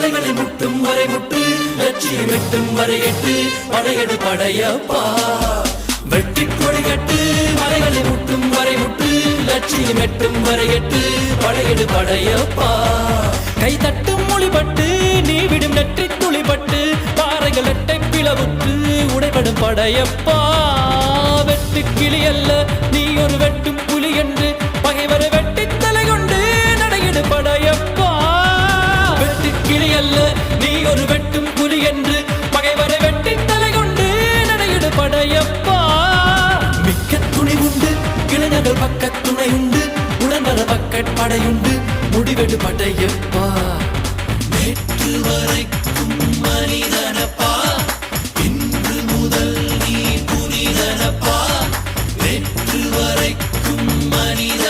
முட்டும் வரை முட்டு லட்சியம் எட்டும் வரை எட்டு படையெடு படையப்பா. வெட்டி கொடி கட்டு மலைகளை முட்டும் வரை முட்டு லட்சியம் எட்டும் வரை எட்டு படையெடு படையப்பா. கை தட்டும் மொழிபட்டு நீ விடும் நெற்றி துளிபட்டு பாறைகள் எட்டை பிளவுற்று உடைபடும் படையப்பா. வெட்டு கிளி அல்ல நீ ஒரு வெட்டும் புலி என்று உடனகள் பக்க துணையுண்டு உடன்வர பக்கட் படையுண்டு முடிவெடு படையப்பா. நேற்று வரைக்கும் மனிதனப்பா இன்று முதல் நீ புனிதனப்பா. நேற்று வரைக்கும் மனித